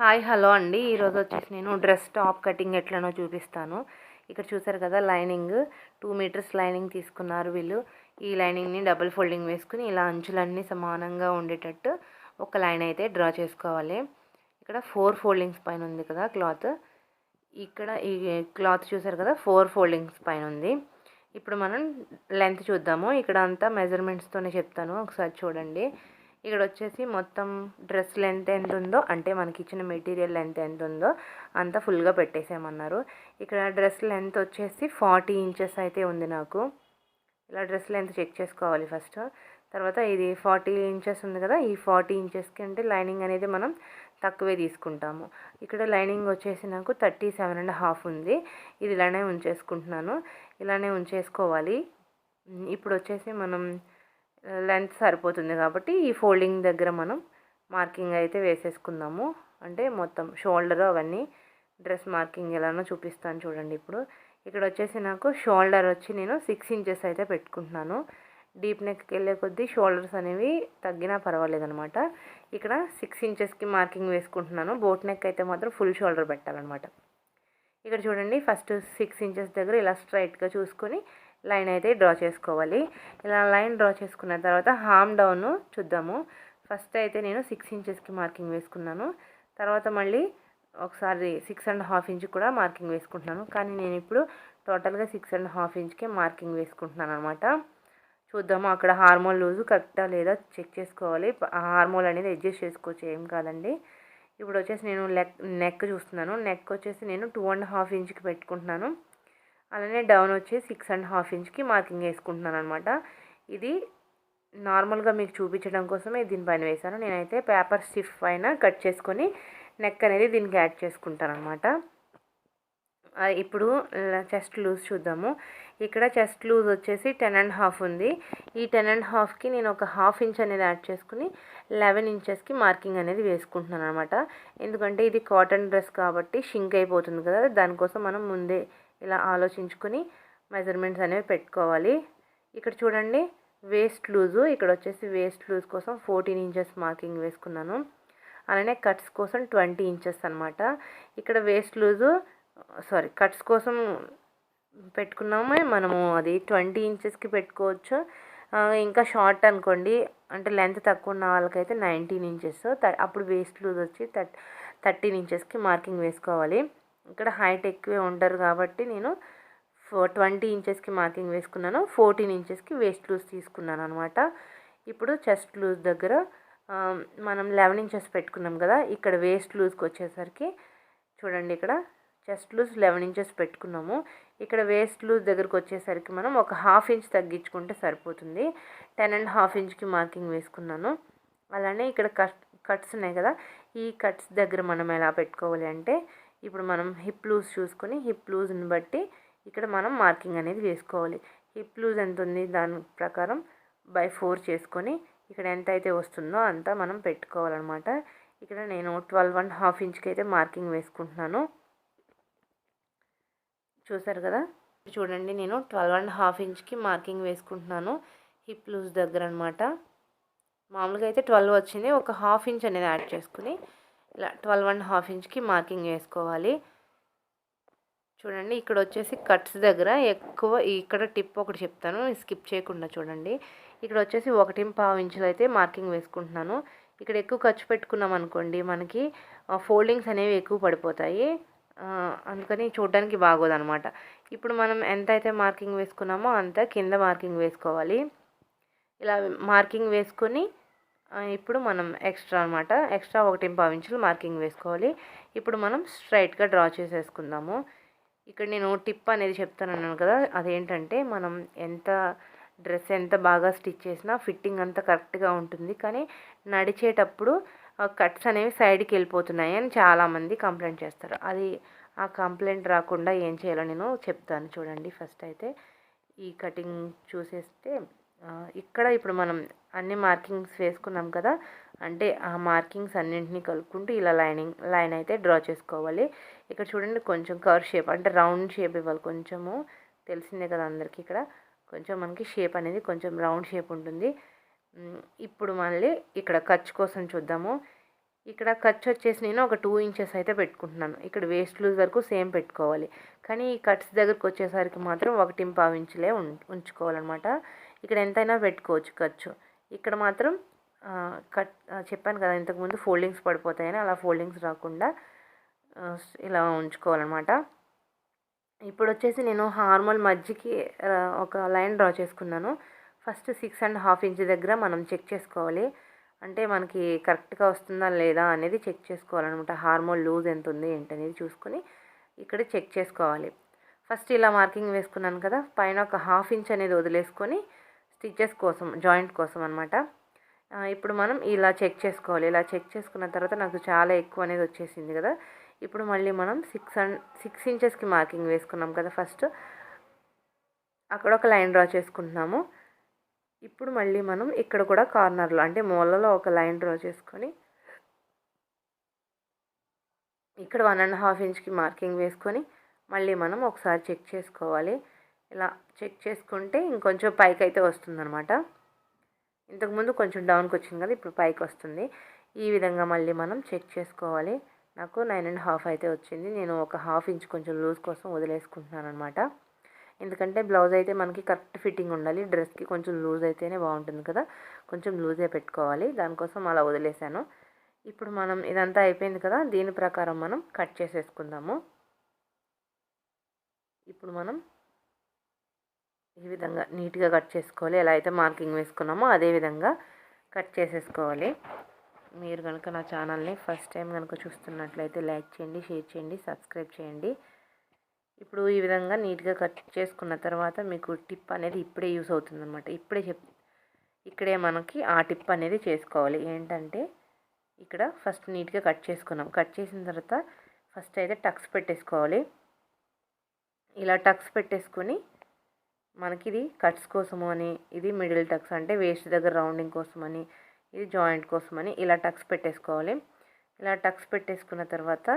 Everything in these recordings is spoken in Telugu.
హాయ్ హలో అండి. ఈరోజు వచ్చేసి నేను డ్రెస్ టాప్ కటింగ్ ఎట్లనో చూపిస్తాను. ఇక్కడ చూసారు కదా లైనింగ్. టూ మీటర్స్ లైనింగ్ తీసుకున్నారు వీళ్ళు. ఈ లైనింగ్ని డబుల్ ఫోల్డింగ్ వేసుకుని ఇలా అంచులన్నీ సమానంగా ఉండేటట్టు ఒక లైన్ అయితే డ్రా చేసుకోవాలి. ఇక్కడ ఫోర్ ఫోల్డింగ్స్ పైన ఉంది కదా క్లాత్. ఇక్కడ ఈ క్లాత్ చూసారు కదా ఫోర్ ఫోల్డింగ్స్ పైన ఉంది. ఇప్పుడు మనం లెంత్ చూద్దాము. ఇక్కడ అంతా మెజర్మెంట్స్తోనే చెప్తాను. ఒకసారి చూడండి. ఇక్కడ వచ్చేసి మొత్తం డ్రెస్ లెంత్ ఎంత ఉందో అంటే మనకి ఇచ్చిన మెటీరియల్ లెంత్ ఎంత ఉందో అంతా ఫుల్గా పెట్టేసామన్నారు ఇక్కడ డ్రెస్ లెంత్ వచ్చేసి ఫార్టీ ఇంచెస్ అయితే ఉంది నాకు. ఇలా డ్రెస్ లెంత్ చెక్ చేసుకోవాలి ఫస్ట్. తర్వాత ఇది ఫార్టీ ఇంచెస్ ఉంది కదా ఈ ఫార్టీ ఇంచెస్కి అంటే లైనింగ్ అనేది మనం తక్కువే తీసుకుంటాము. ఇక్కడ లైనింగ్ వచ్చేసి నాకు థర్టీ సెవెన్ అండ్ హాఫ్ ఉంది. ఇది ఇలానే ఉంచేసుకుంటున్నాను. ఇలానే ఉంచేసుకోవాలి. ఇప్పుడు వచ్చేసి మనం లెంత్ సరిపోతుంది కాబట్టి ఈ ఫోల్డింగ్ దగ్గర మనం మార్కింగ్ అయితే వేసేసుకుందాము. అంటే మొత్తం షోల్డర్ అవన్నీ డ్రెస్ మార్కింగ్ ఎలానో చూపిస్తాను చూడండి ఇప్పుడు. ఇక్కడ వచ్చేసి నాకు షోల్డర్ వచ్చి నేను సిక్స్ ఇంచెస్ అయితే పెట్టుకుంటున్నాను. డీప్ నెక్కి వెళ్ళే కొద్దీ షోల్డర్స్ అనేవి తగ్గినా పర్వాలేదనమాట. ఇక్కడ సిక్స్ ఇంచెస్కి మార్కింగ్ వేసుకుంటున్నాను. బోట్ నెక్ అయితే మాత్రం ఫుల్ షోల్డర్ పెట్టాలన్నమాట. ఇక్కడ చూడండి ఫస్ట్ సిక్స్ ఇంచెస్ దగ్గర ఇలా స్ట్రైట్గా చూసుకొని లైన్ అయితే డ్రా చేసుకోవాలి. ఇలా లైన్ డ్రా చేసుకున్న తర్వాత హామ్ డౌన్ చూద్దాము. ఫస్ట్ అయితే నేను సిక్స్ ఇంచెస్కి మార్కింగ్ వేసుకున్నాను. తర్వాత మళ్ళీ ఒకసారి సిక్స్ అండ్ హాఫ్ ఇంచ్ కూడా మార్కింగ్ వేసుకుంటున్నాను. కానీ నేను ఇప్పుడు టోటల్గా సిక్స్ అండ్ హాఫ్ ఇంచ్కే మార్కింగ్ వేసుకుంటున్నాను అనమాట చూద్దాము అక్కడ హార్మోన్ లూజు కరెక్టా లేదా చెక్ చేసుకోవాలి. హార్మోన్ అనేది అడ్జస్ట్ చేసుకోవచ్చు ఏం కాదండి. ఇప్పుడు వచ్చేసి నేను నెక్ నెక్ చూస్తున్నాను. నెక్ వచ్చేసి నేను టూ అండ్ హాఫ్ ఇంచ్కి పెట్టుకుంటున్నాను. అలానే డౌన్ వచ్చి సిక్స్ అండ్ హాఫ్ ఇంచ్కి మార్కింగ్ వేసుకుంటున్నాను అనమాట ఇది నార్మల్గా మీకు చూపించడం కోసమే దీనిపైన వేశాను. నేనైతే పేపర్ స్టిఫ్ పైన కట్ చేసుకొని నెక్ అనేది దీనికి యాడ్ చేసుకుంటాను అనమాట ఇప్పుడు చెస్ట్ లూజ్ చూద్దాము. ఇక్కడ చెస్ట్ లూజ్ వచ్చేసి టెన్ అండ్ హాఫ్ ఉంది. ఈ టెన్ అండ్ హాఫ్కి నేను ఒక హాఫ్ ఇంచ్ అనేది యాడ్ చేసుకుని లెవెన్ ఇంచెస్కి మార్కింగ్ అనేది వేసుకుంటున్నాను అనమాట ఎందుకంటే ఇది కాటన్ డ్రెస్ కాబట్టి షింక్ అయిపోతుంది కదా దానికోసం మనం ముందే ఇలా ఆలోచించుకొని మెజర్మెంట్స్ అనేవి పెట్టుకోవాలి. ఇక్కడ చూడండి వేస్ట్ లూజు ఇక్కడ వచ్చేసి వేస్ట్ లూజ్ కోసం ఫోర్టీన్ ఇంచెస్ మార్కింగ్ వేసుకున్నాను. అలానే కట్స్ కోసం ట్వంటీ ఇంచెస్ అనమాట ఇక్కడ వేస్ట్ లూజు సారీ కట్స్ కోసం పెట్టుకున్నామే. మనము అది ట్వంటీ ఇంచెస్కి పెట్టుకోవచ్చు. ఇంకా షార్ట్ అనుకోండి అంటే లెంత్ తక్కువ ఉన్న వాళ్ళకైతే నైన్టీన్ ఇంచెస్ అప్పుడు వేస్ట్ లూజ్ వచ్చి థర్టీన్ ఇంచెస్కి మార్కింగ్ వేసుకోవాలి. ఇక్కడ హైట్ ఎక్కువే ఉంటారు కాబట్టి నేను ట్వంటీ ఇంచెస్కి మార్కింగ్ వేసుకున్నాను. ఫోర్టీన్ ఇంచెస్కి వేస్ట్ లూజ్ తీసుకున్నాను అనమాట ఇప్పుడు చెస్ట్ లూజ్ దగ్గర మనం లెవెన్ ఇంచెస్ పెట్టుకున్నాం కదా ఇక్కడ వేస్ట్ లూజ్కి వచ్చేసరికి చూడండి ఇక్కడ చెస్ట్ లూజ్ లెవెన్ ఇంచెస్ పెట్టుకున్నాము. ఇక్కడ వేస్ట్ లూజ్ దగ్గరకు వచ్చేసరికి మనం ఒక హాఫ్ ఇంచ్ తగ్గించుకుంటే సరిపోతుంది. టెన్ అండ్ హాఫ్ ఇంచ్కి మార్కింగ్ వేసుకున్నాను. అలానే ఇక్కడ కట్ కట్స్ ఉన్నాయి కదా ఈ కట్స్ దగ్గర మనం ఎలా పెట్టుకోవాలి అంటే ఇప్పుడు మనం హిప్ లూజ్ చూసుకొని హిప్ లూజ్ని బట్టి ఇక్కడ మనం మార్కింగ్ అనేది వేసుకోవాలి. హిప్ లూజ్ ఎంత ఉంది? దాని ప్రకారం బై ఫోర్ చేసుకొని ఇక్కడ ఎంత అయితే వస్తుందో అంతా మనం పెట్టుకోవాలన్నమాట. ఇక్కడ నేను ట్వెల్వ్ అండ్ హాఫ్ ఇంచ్కి అయితే మార్కింగ్ వేసుకుంటున్నాను. చూసారు కదా? చూడండి నేను ట్వెల్వ్ అండ్ హాఫ్ ఇంచ్కి మార్కింగ్ వేసుకుంటున్నాను హిప్ లూజ్ దగ్గర అనమాట మామూలుగా అయితే ట్వెల్వ్ వచ్చింది. ఒక హాఫ్ ఇంచ్ అనేది యాడ్ చేసుకుని ఇలా ట్వెల్వ్ అండ్ హాఫ్ ఇంచ్కి మార్కింగ్ వేసుకోవాలి. చూడండి ఇక్కడ వచ్చేసి కట్స్ దగ్గర ఎక్కువ ఇక్కడ టిప్ ఒకటి చెప్తాను స్కిప్ చేయకుండా చూడండి. ఇక్కడ వచ్చేసి ఒకటి పావు ఇంచులు అయితే మార్కింగ్ వేసుకుంటున్నాను. ఇక్కడ ఎక్కువ ఖర్చు పెట్టుకున్నాం అనుకోండి మనకి ఫోల్డింగ్స్ అనేవి ఎక్కువ పడిపోతాయి. అందుకని చూడడానికి బాగోదనమాట. ఇప్పుడు మనం ఎంత అయితే మార్కింగ్ వేసుకున్నామో అంత కింద మార్కింగ్ వేసుకోవాలి. ఇలా మార్కింగ్ వేసుకొని ఇప్పుడు మనం ఎక్స్ట్రా అనమాట ఎక్స్ట్రా ఒకటి ఇంచులు మార్కింగ్ వేసుకోవాలి. ఇప్పుడు మనం స్ట్రైట్గా డ్రా చేసేసుకుందాము. ఇక్కడ నేను టిప్ అనేది చెప్తానన్నాను కదా అదేంటంటే మనం ఎంత డ్రెస్ ఎంత బాగా స్టిచ్ చేసినా ఫిట్టింగ్ అంతా కరెక్ట్గా ఉంటుంది. కానీ నడిచేటప్పుడు కట్స్ అనేవి సైడ్కి వెళ్ళిపోతున్నాయి అని చాలామంది కంప్లైంట్ చేస్తారు. అది ఆ కంప్లైంట్ రాకుండా ఏం చేయాలో నేను చెప్తాను చూడండి ఫస్ట్ అయితే. ఈ కటింగ్ చూసేస్తే ఇక్కడ ఇప్పుడు మనం అన్ని మార్కింగ్స్ వేసుకున్నాం కదా అంటే ఆ మార్కింగ్స్ అన్నింటినీ కలుపుకుంటూ ఇలా లైనింగ్ లైన్ అయితే డ్రా చేసుకోవాలి. ఇక్కడ చూడండి కొంచెం కవర్ షేప్ అంటే రౌండ్ షేప్ ఇవ్వాలి. కొంచెము తెలిసిందే కదా అందరికీ ఇక్కడ. కొంచెం మనకి షేప్ అనేది కొంచెం రౌండ్ షేప్ ఉంటుంది. ఇప్పుడు మళ్ళీ ఇక్కడ ఖర్చు కోసం చూద్దాము. ఇక్కడ ఖర్చు వచ్చేసి నేను ఒక టూ ఇంచెస్ అయితే పెట్టుకుంటున్నాను. ఇక్కడ వేస్ట్ లూజ్ వరకు సేమ్ పెట్టుకోవాలి. కానీ ఈ కట్స్ దగ్గరకు వచ్చేసరికి మాత్రం ఒకటి పావు ఇంచులే ఉం- ఉంచుకోవాలన్నమాట. ఇక్కడ ఎంతైనా పెట్టుకోవచ్చు ఖర్చు. ఇక్కడ మాత్రం కట్ చెప్పాను కదా ఇంతకుముందు ఫోల్డింగ్స్ పడిపోతాయని అలా ఫోల్డింగ్స్ రాకుండా ఇలా ఉంచుకోవాలన్నమాట. ఇప్పుడు వచ్చేసి నేను హార్మల్ మధ్యకి ఒక లైన్ డ్రా చేసుకున్నాను. First six and half inch దగ్గర మనం చెక్ చేసుకోవాలి. అంటే మనకి కరెక్ట్గా వస్తుందా లేదా అనేది చెక్ చేసుకోవాలన్నమాట. హార్మోన్ లూజ్ ఎంత ఉంది ఏంటనేది చూసుకొని ఇక్కడ చెక్ చేసుకోవాలి. ఫస్ట్ ఇలా మార్కింగ్ వేసుకున్నాను కదా పైన ఒక హాఫ్ ఇంచ్ అనేది వదిలేసుకొని స్టిచ్చెస్ కోసం జాయింట్ కోసం అనమాట ఇప్పుడు మనం ఇలా చెక్ చేసుకోవాలి. ఇలా చెక్ చేసుకున్న తర్వాత నాకు చాలా ఎక్కువ అనేది వచ్చేసింది కదా. ఇప్పుడు మళ్ళీ మనం సిక్స్ అండ్ సిక్స్ ఇంచెస్కి మార్కింగ్ వేసుకున్నాం కదా ఫస్ట్ అక్కడ ఒక లైన్ డ్రా చేసుకుంటున్నాము. ఇప్పుడు మళ్ళీ మనం ఇక్కడ కూడా కార్నర్లో అంటే మూలలో ఒక లైన్ డ్రా చేసుకొని ఇక్కడ వన్ అండ్ హాఫ్ ఇంచ్కి మార్కింగ్ వేసుకొని మళ్ళీ మనం ఒకసారి చెక్ చేసుకోవాలి. ఇలా చెక్ చేసుకుంటే ఇంకొంచెం పైకి అయితే వస్తుందన్నమాట ఇంతకుముందు కొంచెం డౌన్కి వచ్చింది కదా ఇప్పుడు పైకి వస్తుంది. ఈ విధంగా మళ్ళీ మనం చెక్ చేసుకోవాలి. నాకు నైన్ అండ్ హాఫ్ అయితే వచ్చింది. నేను ఒక హాఫ్ ఇంచ్ కొంచెం లూజ్ కోసం వదిలేసుకుంటున్నాను అనమాట ఎందుకంటే బ్లౌజ్ అయితే మనకి కరెక్ట్ ఫిట్టింగ్ ఉండాలి. డ్రెస్కి కొంచెం లూజ్ అయితేనే బాగుంటుంది కదా. కొంచెం లూజే పెట్టుకోవాలి. దానికోసం అలా వదిలేసాను ఇప్పుడు మనం ఇదంతా అయిపోయింది కదా దీని ప్రకారం మనం కట్ చేసేసుకుందాము. ఇప్పుడు మనం ఈ విధంగా నీట్గా కట్ చేసుకోవాలి. ఎలా అయితే మార్కింగ్ వేసుకున్నామో అదే విధంగా కట్ చేసేసుకోవాలి. మీరు కనుక నా ఛానల్ని ఫస్ట్ టైం కనుక చూస్తున్నట్లయితే లైక్ చేయండి షేర్ చేయండి సబ్స్క్రైబ్ చేయండి. ఇప్పుడు ఈ విధంగా నీట్గా కట్ చేసుకున్న తర్వాత మీకు టిప్ అనేది ఇప్పుడే యూస్ అవుతుందన్నమాట. ఇప్పుడే చెప్ ఇక్కడే మనకి ఆ టిప్ అనేది చేసుకోవాలి. ఏంటంటే ఇక్కడ ఫస్ట్ నీట్గా కట్ చేసుకున్నాం. కట్ చేసిన తర్వాత ఫస్ట్ అయితే టక్స్ పెట్టేసుకోవాలి. ఇలా టక్స్ పెట్టేసుకొని మనకి ఇది కట్స్ కోసము అని ఇది మిడిల్ టక్స్ అంటే వేస్ట్ దగ్గర రౌండింగ్ కోసమని ఇది జాయింట్ కోసమని ఇలా టక్స్ పెట్టేసుకోవాలి. ఇలా టక్స్ పెట్టేసుకున్న తర్వాత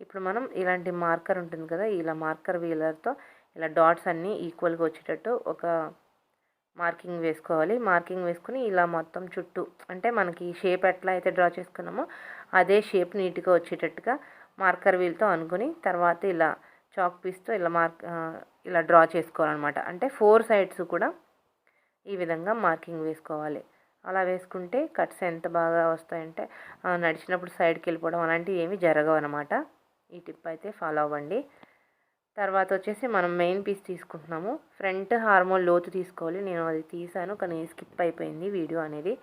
ఇప్పుడు మనం ఇలాంటి మార్కర్ ఉంటుంది కదా ఇలా మార్కర్ వీలర్తో ఇలా డాట్స్ అన్నీ ఈక్వల్గా వచ్చేటట్టు ఒక మార్కింగ్ వేసుకోవాలి. మార్కింగ్ వేసుకుని ఇలా మొత్తం చుట్టూ అంటే మనకి షేప్ ఎట్లా అయితే డ్రా చేసుకున్నామో అదే షేప్ నీట్గా వచ్చేటట్టుగా మార్కర్ వీల్తో అనుకుని తర్వాత ఇలా చాక్ పీస్తో ఇలా మార్క్ ఇలా డ్రా చేసుకోవాలన్నమాట. అంటే ఫోర్ సైడ్స్ కూడా ఈ విధంగా మార్కింగ్ వేసుకోవాలి. అలా వేసుకుంటే కట్స్ ఎంత బాగా వస్తాయంటే నడిచినప్పుడు సైడ్కి వెళ్ళిపోవడం అలాంటివి ఏమీ జరగవు అనమాట ఈ టిప్ అయితే ఫాలో అవ్వండి. తర్వాత వచ్చేసి మనం మెయిన్ పీస్ తీసుకుంటున్నాము. ఫ్రంట్ హార్మోన్ లోతు తీసుకోవాలి. నేను అది తీసాను కానీ స్కిప్ అయిపోయింది వీడియో అనేది.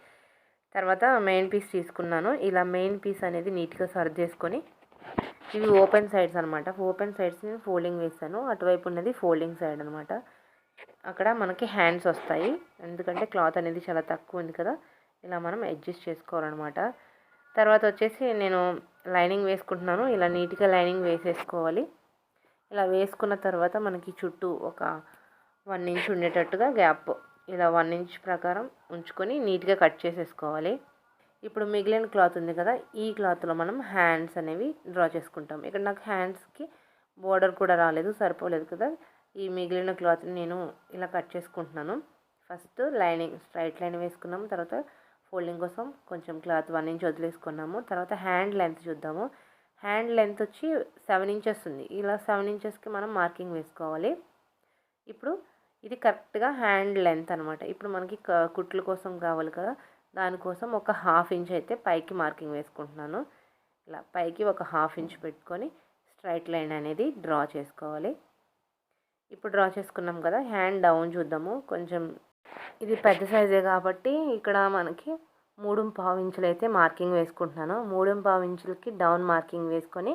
తర్వాత మెయిన్ పీస్ తీసుకున్నాను. ఇలా మెయిన్ పీస్ అనేది నీట్గా సర్దేసుకొని ఇవి ఓపెన్ సైడ్స్ అనమాట ఓపెన్ సైడ్స్ నేను ఫోల్డింగ్ వేసాను అటువైపు ఉన్నది ఫోల్డింగ్ సైడ్ అనమాట అక్కడ మనకి హ్యాండ్స్ వస్తాయి. ఎందుకంటే క్లాత్ అనేది చాలా తక్కువ ఉంది కదా. ఇలా మనం అడ్జస్ట్ చేసుకోవాలన్నమాట. తర్వాత వచ్చేసి నేను లైనింగ్ వేసుకుంటున్నాను. ఇలా నీట్గా లైనింగ్ వేసేసుకోవాలి. ఇలా వేసుకున్న తర్వాత మనకి చుట్టూ ఒక వన్ ఇంచ్ ఉండేటట్టుగా గ్యాప్ ఇలా వన్ ఇంచ్ ప్రకారం ఉంచుకొని నీట్గా కట్ చేసేసుకోవాలి. ఇప్పుడు మిగిలిన క్లాత్ ఉంది కదా ఈ క్లాత్లో మనం హ్యాండ్స్ అనేవి డ్రా చేసుకుంటాం. ఇక్కడ నాకు హ్యాండ్స్కి బోర్డర్ కూడా రాలేదు సరిపోలేదు కదా. ఈ మిగిలిన క్లాత్ని నేను ఇలా కట్ చేసుకుంటున్నాను. ఫస్ట్ లైనింగ్ స్ట్రైట్ లైన్ వేసుకున్నాము తర్వాత ఫోల్డింగ్ కోసం కొంచెం క్లాత్ వన్ ఇంచ్ వదిలేసుకున్నాము తర్వాత హ్యాండ్ లెంత్ చూద్దాము. హ్యాండ్ లెంత్ వచ్చి సెవెన్ ఇంచెస్ ఉంది. ఇలా సెవెన్ ఇంచెస్కి మనం మార్కింగ్ వేసుకోవాలి. ఇప్పుడు ఇది కరెక్ట్గా హ్యాండ్ లెంత్ అనమాట ఇప్పుడు మనకి కుట్లు కుట్ల కోసం కావాలి కదా దానికోసం ఒక హాఫ్ ఇంచ్ అయితే పైకి మార్కింగ్ వేసుకుంటున్నాను. ఇలా పైకి ఒక హాఫ్ ఇంచ్ పెట్టుకొని స్ట్రైట్ లైన్ అనేది డ్రా చేసుకోవాలి. ఇప్పుడు డ్రా చేసుకున్నాం కదా హ్యాండ్ డౌన్ చూద్దాము. కొంచెం ఇది పెద్ద సైజే కాబట్టి ఇక్కడ మనకి మూడు పావు ఇంచులు అయితే మార్కింగ్ వేసుకుంటున్నాను. మూడు పావు ఇంచులకి డౌన్ మార్కింగ్ వేసుకొని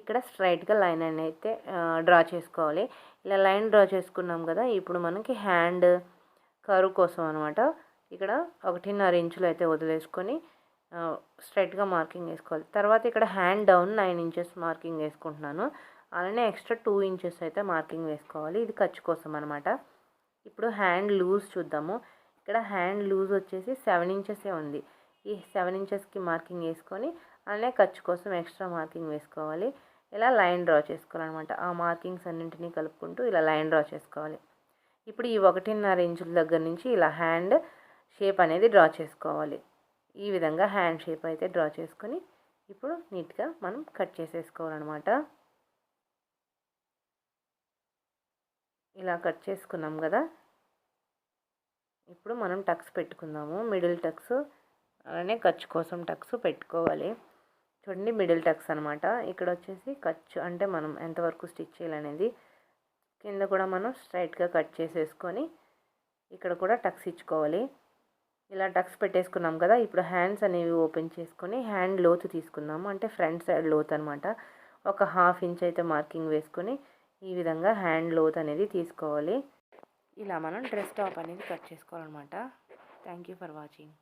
ఇక్కడ స్ట్రైట్గా లైన్ అని అయితే డ్రా చేసుకోవాలి. ఇలా లైన్ డ్రా చేసుకున్నాం కదా ఇప్పుడు మనకి హ్యాండ్ కరువు కోసం అనమాట ఇక్కడ ఒకటిన్నర ఇంచులు అయితే వదిలేసుకొని స్ట్రైట్గా మార్కింగ్ వేసుకోవాలి. తర్వాత ఇక్కడ hand down nine inches marking వేసుకుంటున్నాను. అలానే ఎక్స్ట్రా టూ ఇంచెస్ అయితే మార్కింగ్ వేసుకోవాలి. ఇది ఖర్చు కోసం అనమాట ఇప్పుడు హ్యాండ్ లూజ్ చూద్దాము. ఇక్కడ హ్యాండ్ లూజ్ వచ్చేసి సెవెన్ ఇంచెసే ఉంది. ఈ సెవెన్ ఇంచెస్కి మార్కింగ్ వేసుకొని అలానే ఖర్చు కోసం ఎక్స్ట్రా మార్కింగ్ వేసుకోవాలి. ఇలా లైన్ డ్రా చేసుకోవాలన్నమాట. ఆ మార్కింగ్స్ అన్నింటినీ కలుపుకుంటూ ఇలా లైన్ డ్రా చేసుకోవాలి. ఇప్పుడు ఈ ఒకటిన్నర ఇంచుల దగ్గర నుంచి ఇలా హ్యాండ్ షేప్ అనేది డ్రా చేసుకోవాలి. ఈ విధంగా హ్యాండ్ షేప్ అయితే డ్రా చేసుకొని ఇప్పుడు నీట్గా మనం కట్ చేసేసుకోవాలన్నమాట. ఇలా కట్ చేసుకున్నాం కదా. ఇప్పుడు మనం టక్స్ పెట్టుకుందాము. మిడిల్ టక్స్ అలానే ఖర్చు కోసం టక్స్ పెట్టుకోవాలి. చూడండి మిడిల్ టక్స్ అనమాట ఇక్కడ వచ్చేసి ఖర్చు అంటే మనం ఎంతవరకు స్టిచ్ చేయాలనేది కింద కూడా మనం స్ట్రైట్గా కట్ చేసేసుకొని ఇక్కడ కూడా టక్స్ ఇచ్చుకోవాలి. ఇలా టక్స్ పెట్టేసుకున్నాం కదా ఇప్పుడు హ్యాండ్స్ అనేవి ఓపెన్ చేసుకొని హ్యాండ్ లోతు తీసుకుందాము. అంటే ఫ్రంట్ సైడ్ లోత్ అనమాట ఒక హాఫ్ ఇంచ్ అయితే మార్కింగ్ వేసుకొని ఈ విధంగా హ్యాండ్ లోత్ అనేది తీసుకోవాలి. ఇలా మనం డ్రెస్ టాప్ అనేది కట్ చేసుకోవాలన్నమాట. Thank you for watching.